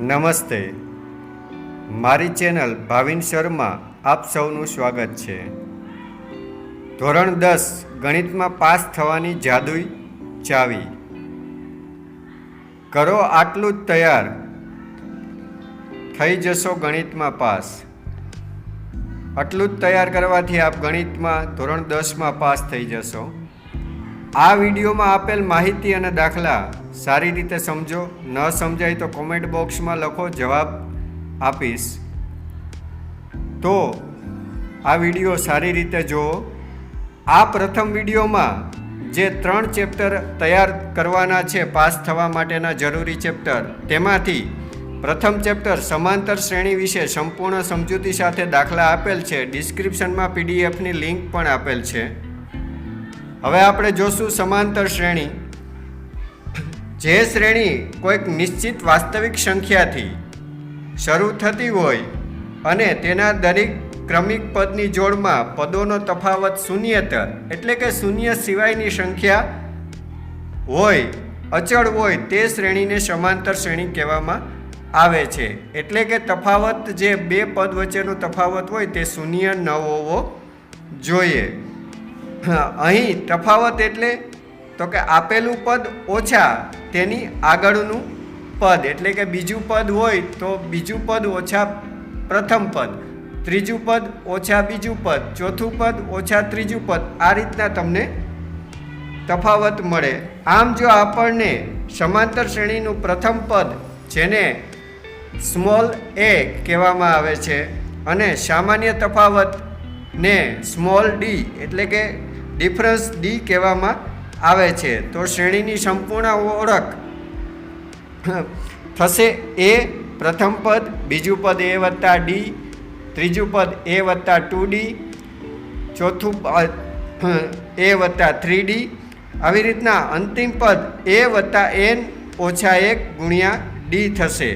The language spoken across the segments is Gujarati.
નમસ્તે. મારી ચેનલ ભાવિન શર્મા આપ સૌનું સ્વાગત છે. ધોરણ દસ, ગણિતમાં પાસ થવાની જાદુઈ ચાવી. કરો આટલું જ તૈયાર. થઈ જશો ગણિતમાં પાસ. આટલું જ તૈયાર કરવાથી આપ ગણિતમાં ધોરણ દસમાં પાસ થઈ જશો. આ વિડીયોમાં આપેલ માહિતી અને દાખલા સારી રીતે સમજો, ન સમજાય તો કોમેન્ટ બોક્સમાં લખો, જવાબ આપીશ. તો આ વીડિયો સારી રીતે જુઓ. આ પ્રથમ વિડીયોમાં જે ત્રણ ચેપ્ટર તૈયાર કરવાના છે, પાસ થવા માટેના જરૂરી ચેપ્ટર, તેમાંથી પ્રથમ ચેપ્ટર સમાંતર શ્રેણી વિશે સંપૂર્ણ સમજૂતી સાથે દાખલા આપેલ છે. ડિસ્ક્રિપ્શનમાં પીડીએફની લિંક પણ આપેલ છે. હવે આપણે જોશું સમાંતર શ્રેણી. જે શ્રેણી કોઈક નિશ્ચિત વાસ્તવિક સંખ્યાથી શરૂ થતી હોય અને તેના દરેક ક્રમિક પદની જોડમાં પદોનો તફાવત શૂન્યતર, એટલે કે શૂન્ય સિવાયની સંખ્યા હોય, અચળ હોય, તે શ્રેણીને સમાંતર શ્રેણી કહેવામાં આવે છે. એટલે કે તફાવત જે બે પદ વચ્ચેનો તફાવત હોય તે શૂન્ય ન હોવો જોઈએ. અહીં તફાવત એટલે તો કે આપેલું પદ ઓછા તેની આગળનું પદ. એટલે કે બીજું પદ હોય તો બીજું પદ ઓછા પ્રથમ પદ. ત્રીજું પદ ઓછા બીજું પદ. ચોથું પદ ઓછા ત્રીજું પદ. આ રીતના તમને તફાવત મળે. આમ જો આપણને સમાંતર શ્રેણીનું પ્રથમ પદ, જેને સ્મોલ એ કહેવામાં આવે છે, અને સામાન્ય તફાવત ને સ્મોલ ડી એટલે કે ડિફરન્સ ડી કહેવામાં આવે છે. તો શ્રેણીની સંપૂર્ણ ઓળખ થશે એ પ્રથમ પદ, બીજું પદ એ વત્તા ડી ત્રીજું પદ એ વત્તા ટુ ડી ચોથું પદ એ વત્તા થ્રી ડી આવી રીતના અંતિમ પદ એ વત્તા એન ઓછા એક ગુણ્યા ડી થશે.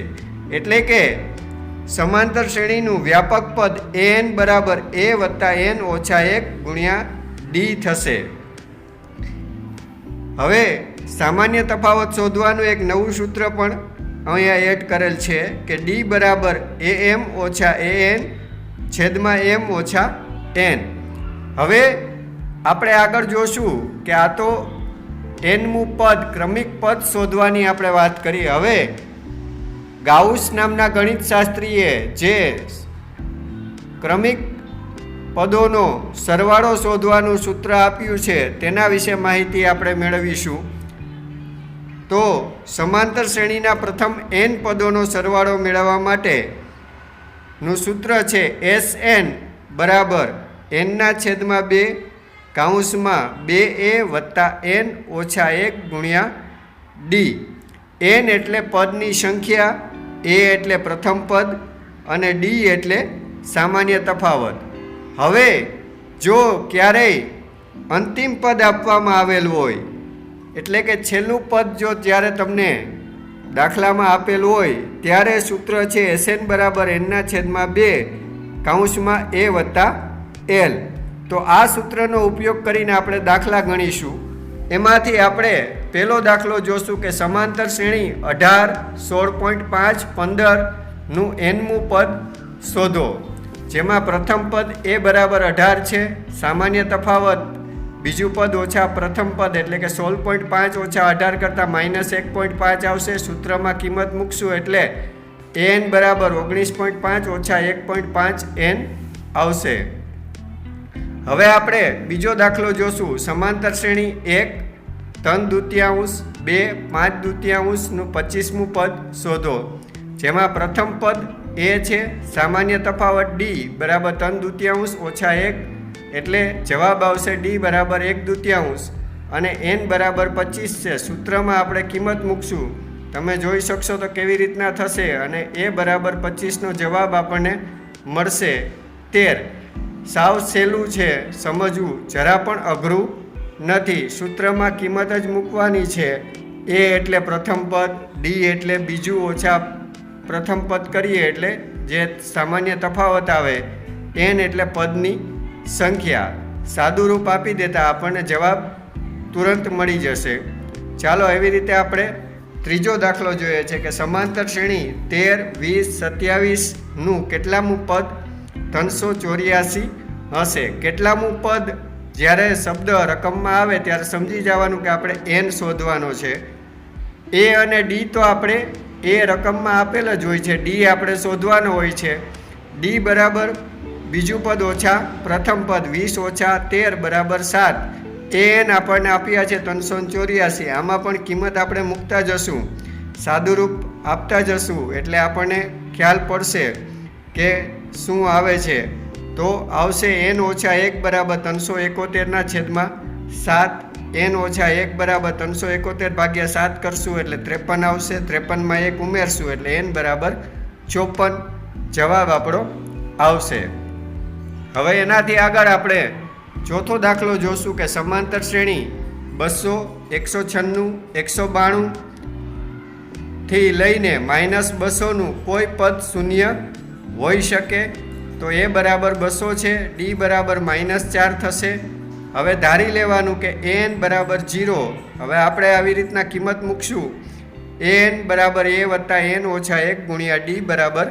એટલે કે સમાંતર શ્રેણીનું વ્યાપક પદ એન બરાબર એ વત્તા એન ઓછા એક ગુણ્યા ડી થશે. હવે સામાન્ય તફાવત શોધવાનું એક નવું સૂત્ર પણ અહીંયા એડ કરેલ છે કે ડી બરાબર એ એમ ઓછા એ એન છેદમાં એમ ઓછા એન હવે આપણે આગળ જોશું કે આ તો એનમું પદ, ક્રમિક પદ શોધવાની આપણે વાત કરી. હવે ગાઉસ નામના ગણિતશાસ્ત્રીએ જે ક્રમિક પદોનો સરવાળો શોધવાનું સૂત્ર આપ્યું છે, તેના વિશે માહિતી આપણે મેળવીશું. તો સમાંતર શ્રેણીના પ્રથમ એન પદોનો સરવાળો મેળવવા માટે નું સૂત્ર છે એસ એન બરાબર એનના છેદમાં બે કાઉન્સમાં બે એ વત્તા એન ઓછા એક ગુણ્યા ડી એન એટલે પદની સંખ્યા એ એટલે પ્રથમ પદ અને ડી એટલે સામાન્ય તફાવત. હવે જો ક્યારેય અંતિમ પદ આપવામાં આવેલું હોય, એટલે કે છેલ્લું પદ જો જ્યારે તમને દાખલામાં આપેલું હોય, ત્યારે સૂત્ર છે એસએન બરાબર એનના છેદમાં બે કાઉન્સમાં એ વત્તા એલ. તો આ સૂત્રનો ઉપયોગ કરીને આપણે દાખલા ગણીશું. એમાંથી આપણે પહેલો દાખલો જોશું કે સમાંતર શ્રેણી અઢાર, સોળ પોઈન્ટ પાંચ પંદરનું એનમું પદ શોધો. જેમાં પ્રથમ પદ એ બરાબર અઢાર છે. સામાન્ય તફાવત, બીજું પદ ઓછા પ્રથમ પદ, એટલે કે સોળ પોઈન્ટ પાંચ ઓછા અઢાર કરતાં માઇનસ એક પોઈન્ટ પાંચ આવશે. સૂત્રમાં કિંમત મૂકશું એટલે એન બરાબર ઓગણીસ પોઈન્ટ પાંચ ઓછા એક પોઈન્ટ પાંચ એન આવશે. હવે આપણે બીજો દાખલો જોશું. સમાંતર શ્રેણી એક ત્રણ દુત્યાંશ બે, પાંચ દુત્યાંશનું પચીસમું પદ શોધો. જેમાં પ્રથમ પદ એ છે સામાન્ય તફાવત ડી બરાબર ત્રણ દુત્યાંશ ઓછા એક એટલે જવાબ આવશે ડી બરાબર એક દુત્યાંશ અને એન બરાબર પચીસ છે. સૂત્રમાં આપણે કિંમત મૂકશું. તમે જોઈ શકશો તો કેવી રીતના થશે અને એ બરાબર પચીસનો જવાબ આપણને મળશે. તેર. સાવ સહેલું છે. સમજવું. જરા પણ અઘરું નથી. સૂત્રમાં કિંમત જ મૂકવાની છે. એ એટલે પ્રથમ પદ ડી એટલે બીજું ઓછા પ્રથમ પદ કરીએ એટલે જે સામાન્ય તફાવત આવે, એન એટલે પદની સંખ્યા. સાદું રૂપ આપી દેતા આપણને જવાબ તુરંત મળી જશે. ચાલો એવી રીતે આપણે ત્રીજો દાખલો જોઈએ છે કે સમાંતર શ્રેણી તેર, વીસ સત્યાવીસનું કેટલામું પદ ત્રણસો ચોર્યાસી હશે. કેટલામું પદ જ્યારે શબ્દ રકમમાં આવે ત્યારે સમજી જવાનું કે આપણે એન શોધવાનો છે. એ અને ડી તો આપણે એ રકમમાં આપેલ જ હોય છે. ડી આપણે શોધવાનો હોય છે. ડી બરાબર બીજું પદ ઓછા, પ્રથમ પદ વીસ ઓછા, તેર બરાબર સાત. એન આપણને આપ્યા છે ત્રણસો ચોર્યાસી. આમાં પણ કિંમત આપણે મૂકતા જશું. સાદુરૂપ આપતા જશું. એટલે આપણને ખ્યાલ પડશે કે શું આવે છે. તો આવશે એન ઓછા એક બરાબર ત્રણસો એકોતેરના છેદમાં સાત એન ઓછા એક બરાબર ત્રણસો એકોતેર ભાગ્યા સાત કરશું એટલે ત્રેપન આવશે. ત્રેપનમાં એક ઉમેરશું એટલે એન બરાબર ચોપન જવાબ આપણો આવશે. હવે એનાથી આગળ આપણે ચોથો દાખલો જોશું કે સમાંતર શ્રેણી બસો, એકસો છન્નું, એકસો બાણું થી લઈને માઇનસ બસોનું કોઈ પદ શૂન્ય હોઈ શકે. તો એ બરાબર બસો છે, ડી બરાબર માઇનસ ચાર થશે. હવે ધારી લેવાનું કે એન બરાબર જીરો હવે આપણે આવી રીતના કિંમત મૂકશું. એન બરાબર એ વત્તા એન ઓછા એક ગુણ્યા ડી બરાબર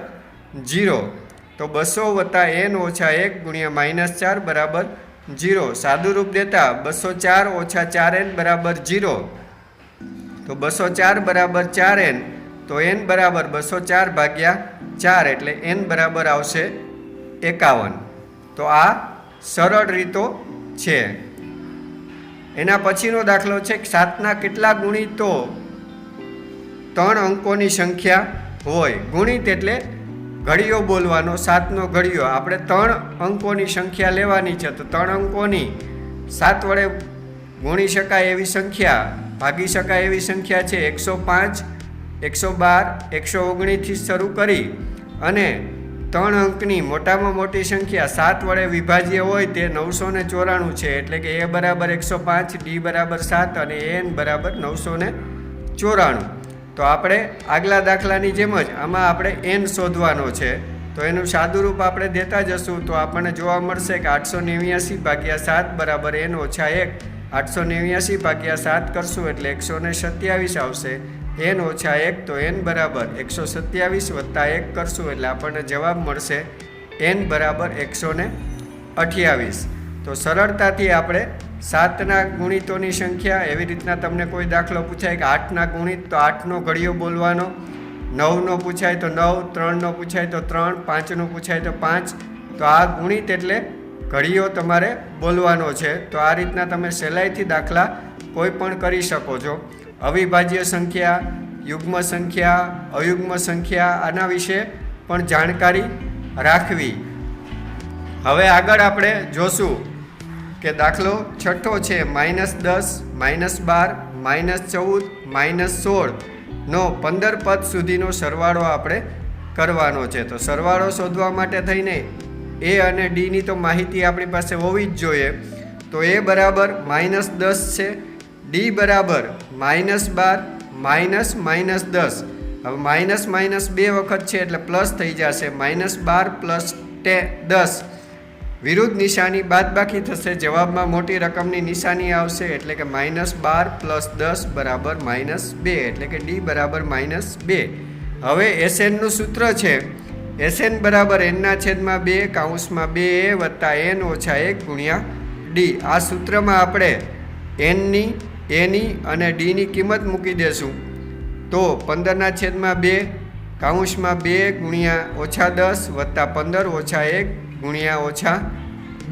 જીરો તો બસો વત્તા એન ઓછા એક ગુણ્યા માઇનસ ચાર બરાબર જીરો સાદુરૂપ દેતા બસો ચાર ઓછા ચાર એન બરાબર જીરો તો બસો ચાર બરાબર ચાર એન તો એન બરાબર બસો ચાર ભાગ્યા ચાર એટલે એન બરાબર આવશે એકાવન. તો આ સરળ રીતો છે. એના પછીનો દાખલો છે સાતના કેટલા ગુણિતો ત્રણ અંકોની સંખ્યા હોય. ગુણિત એટલે ઘડીઓ બોલવાનો, સાતનો ઘડીઓ. આપણે ત્રણ અંકોની સંખ્યા લેવાની છે, તો ત્રણ અંકોની સાત વડે ગુણી શકાય એવી સંખ્યા, ભાગી શકાય એવી સંખ્યા છે. એકસો પાંચ, એકસો બાર, એકસો ઓગણીસથી શરૂ કરી અને ત્રણ અંકની મોટામાં મોટી સંખ્યા સાત વડે વિભાજ્ય હોય તે નવસો ને ચોરાણું છે. એટલે કે એ બરાબર એકસો પાંચ, ડી બરાબર સાત અને એન બરાબર નવસો ને ચોરાણું. તો આપણે આગલા દાખલાની જેમ જ આમાં આપણે એન શોધવાનો છે. તો એનું સાદુરૂપ આપણે દેતા જશું. તો આપણને જોવા મળશે કે આઠસો નેવ્યાસી ભાગ્યા સાત બરાબર એન ઓછા એક. આઠસો નેવ્યાસી ભાગ્યા સાત કરશું એટલે એકસો ને સત્યાવીસ આવશે. એન ઓછા એક તો એન બરાબર એકસો સત્યાવીસ વત્તા એક કરશું એટલે આપણને જવાબ મળશે એન બરાબર એકસો ને અઠ્યાવીસ. તો સરળતાથી આપણે સાતના ગુણિતોની સંખ્યા એવી રીતના તમને કોઈ દાખલો પૂછાય કે આઠના ગુણિત તો આઠનો ઘડિયો બોલવાનો, નવનો પૂછાય તો નવ, ત્રણનો પૂછાય તો ત્રણ, પાંચનો પૂછાય તો પાંચ. તો આ ગુણિત એટલે ઘડિયો તમારે બોલવાનો છે. તો આ રીતના તમે સહેલાઈથી દાખલા કોઈ પણ કરી શકો છો. અવિભાજ્ય સંખ્યા, યુગ્મ સંખ્યા, અયુગ્મ સંખ્યા આના વિશે પણ જાણકારી રાખવી. હવે આગળ આપણે જોશું કે દાખલો છઠ્ઠો છે, માઇનસ દસ, માઇનસ બાર, માઇનસ ચૌદ, માઇનસ સોળ નો પંદર પદ સુધીનો સરવાળો આપણે કરવાનો છે. તો સરવાળો શોધવા માટે થઈને એ અને ડીની તો માહિતી આપણી પાસે હોવી જ જોઈએ. તો એ બરાબર માઇનસ દસ છે ડી બરાબર માઇનસ બાર, માઇનસ માઇનસ દસ. હવે માઇનસ માઇનસ બે વખત છે એટલે પ્લસ થઈ જશે. માઇનસ બાર પ્લસ ટે દસ. વિરુદ્ધ નિશાની બાદબાકી થશે. જવાબમાં મોટી રકમની નિશાની આવશે એટલે કે માઇનસ બાર પ્લસ દસ બરાબર માઇનસ બે એટલે કે ડી બરાબર માઇનસ બે. હવે એસએનનું સૂત્ર છે. એસએન બરાબર એનના છેદમાં બે, કાઉન્સમાં બે એ વત્તા એન ઓછા એક ગુણ્યા ડી આ સૂત્રમાં આપણે એનની એની અને ડીની કિંમત મૂકી દેશું. તો પંદરના છેદમાં બે કાઉન્સમાં બે ગુણ્યા ઓછા દસ વત્તા પંદર ઓછા એક ગુણ્યા ઓછા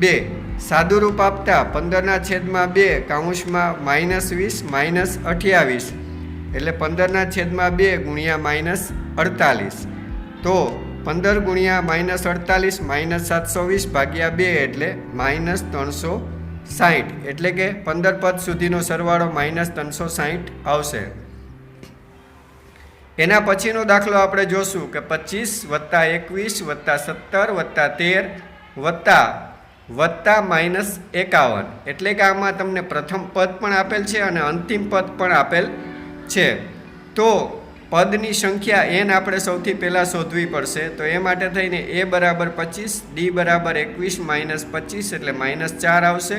બે. સાદુરૂપ આપતા પંદરના છેદમાં બે કાઉન્સમાં માઇનસ વીસ, માઇનસ અઠ્યાવીસ. એટલે પંદરના છેદમાં બે ગુણ્યા માઇનસ અડતાલીસ. તો પંદર ગુણ્યા માઇનસ અડતાલીસ માઇનસ સાતસો વીસ ભાગ્યા બે એટલે માઇનસ ત્રણસો સાહીઠ એટલે કે પંદર પદ સુધીનો સરવાળો માઇનસ ત્રણસો સાહીઠ આવશે. એના પછીનો દાખલો આપણે જોશું કે પચીસ વત્તા એકવીસ વત્તા સત્તર વત્તા તેર વત્તા વત્તા માઇનસ એકાવન. એટલે કે આમાં તમને પ્રથમ પદ પણ આપેલ છે અને અંતિમ પદ પણ આપેલ છે. તો પદની સંખ્યા એન આપણે સૌથી પહેલાં શોધવી પડશે, તો એ માટે થઈને એ બરાબર પચીસ ડી બરાબર એકવીસ, માઇનસ પચીસ એટલે માઇનસ ચાર આવશે.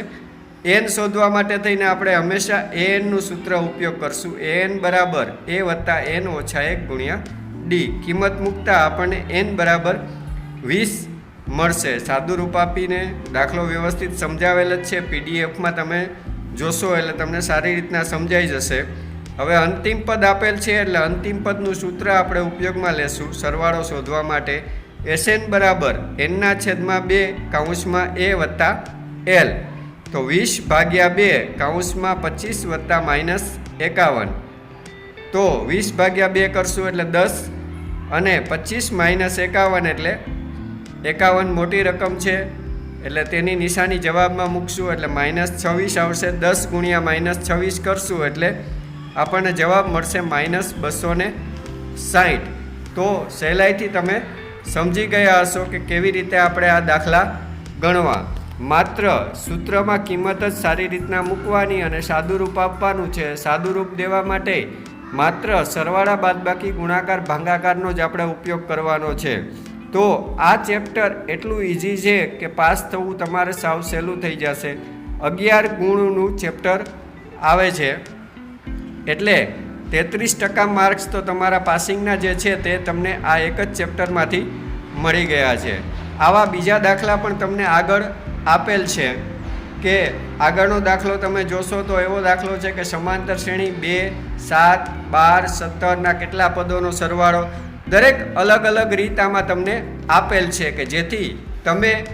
એન શોધવા માટે થઈને આપણે હંમેશા એનનું સૂત્ર ઉપયોગ કરશું. એન બરાબર એ વત્તા એન ઓછા એક ગુણ્યા ડી કિંમત મૂકતા આપણને એન બરાબર વીસ મળશે. સાદું રૂપ આપીને દાખલો વ્યવસ્થિત સમજાવેલ જ છે. પીડીએફમાં તમે જોશો એટલે તમને સારી રીતના સમજાઈ જશે. હવે અંતિમ પદ આપેલ છે એટલે અંતિમ પદનું સૂત્ર આપણે ઉપયોગમાં લેશું, સરવાળો શોધવા માટે. એસએન બરાબર એનના છેદમાં બે કાઉન્સમાં એ વત્તા એલ. તો વીસ ભાગ્યા બે કાઉન્સમાં પચીસ વત્તા માઇનસ એકાવન. તો વીસ ભાગ્યા બે કરશું એટલે દસ અને પચીસ માઇનસ એકાવન એટલે એકાવન મોટી રકમ છે. એટલે તેની નિશાની જવાબમાં મૂકશું એટલે માઇનસ છવ્વીસ આવશે, દસ ગુણ્યા માઇનસ છવ્વીસ કરશું એટલે આપણને જવાબ મળશે માઇનસ બસો ને સાઠ તો સહેલાઈથી તમે સમજી ગયા હશો કે કેવી રીતે આપણે આ દાખલા ગણવા. માત્ર સૂત્રમાં કિંમત જ સારી રીતના મૂકવાની અને સાદુરૂપ આપવાનું છે. સાદુરૂપ દેવા માટે માત્ર સરવાળા બાદબાકી ગુણાકાર ભાંગાકારનો જ આપણે ઉપયોગ કરવાનો છે. તો આ ચેપ્ટર એટલું ઇઝી છે કે પાસ થવું તમારે સાવ સહેલું થઈ જશે. અગિયાર ગુણનું ચેપ્ટર આવે છે. એટલે તેત્રીસ ટકા માર્ક્સ તો તમારા પાસિંગના જે છે તે તમને આ એક જ ચેપ્ટરમાંથી મળી ગયા છે. આવા બીજા દાખલા પણ તમને આગળ આપેલ છે કે આગળનો દાખલો તમે જોશો તો એવો દાખલો છે કે સમાંતર શ્રેણી બે, સાત, બાર સત્તરના કેટલા પદોનો સરવાળો દરેક અલગ અલગ રીત આમાં તમને આપેલ છે કે જેથી તમે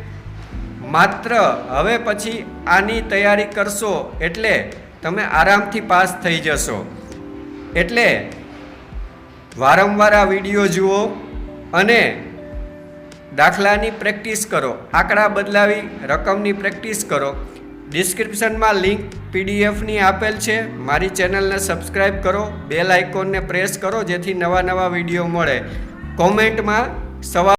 માત્ર હવે પછી આની તૈયારી કરશો એટલે તમે આરામથી પાસ થઈ જશો. એટલે વારંવાર આ વીડિયો જુઓ અને દાખલાની પ્રેક્ટિસ કરો. આંકડા બદલાવી રકમની પ્રેક્ટિસ કરો. ડિસ્ક્રિપ્શનમાં લિંક પીડીએફની આપેલ છે. મારી ચેનલને સબસ્ક્રાઈબ કરો. બેલ આઇકોનને પ્રેસ કરો જેથી નવા નવા વીડિયો મળે. કોમેન્ટમાં સવાલ